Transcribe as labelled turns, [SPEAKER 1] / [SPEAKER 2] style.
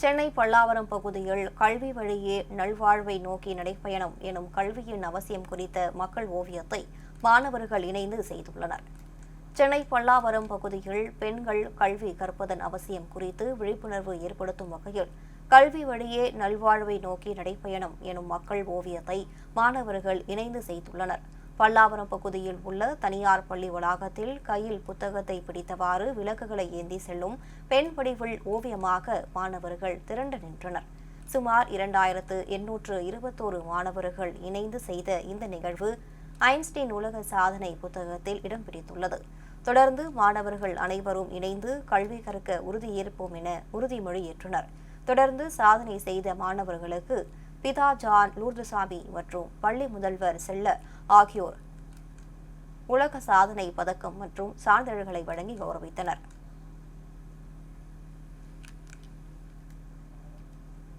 [SPEAKER 1] சென்னை பல்லாவரம் பகுதியில் கல்வி வழியே நல்வாழ்வை நோக்கி நடைப்பயணம் எனும் கல்வியின் அவசியம் குறித்த மக்கள் ஓவியத்தை மாணவர்கள் இணைந்து செய்துள்ளனர். சென்னை பல்லாவரம் பகுதியில் பெண்கள் கல்வி கற்பதன் அவசியம் குறித்து விழிப்புணர்வு ஏற்படுத்தும் வகையில் கல்வி வழியே நல்வாழ்வை நோக்கி நடைப்பயணம் எனும் மக்கள் ஓவியத்தை மாணவர்கள் இணைந்து செய்துள்ளனர். பல்லாவரம் பகுதியில் உள்ள தனியார் பள்ளி வளாகத்தில் கையில் புத்தகத்தை பிடித்தவாறு விளக்குகளை ஏந்தி செல்லும் பெண் வடிவில் ஓவியமாக மாணவர்கள் திரண்டு நின்றனர். சுமார் இரண்டாயிரத்து எண்ணூற்று இருபத்தோரு மாணவர்கள் இணைந்து செய்த இந்த நிகழ்வு ஐன்ஸ்டீன் உலக சாதனை புத்தகத்தில் இடம் பிடித்துள்ளது. தொடர்ந்து மாணவர்கள் அனைவரும் இணைந்து கல்வி கற்க உறுதியேற்போம் என உறுதிமொழி ஏற்றனர். தொடர்ந்து சாதனை செய்த மாணவர்களுக்கு பிதா ஜான் லூர்துசாமி மற்றும் பள்ளி முதல்வர் செல்ல ஆகியோர் உலக சாதனை பதக்கம் மற்றும் சான்றிதழ்களை வழங்கி கௌரவித்தனர்.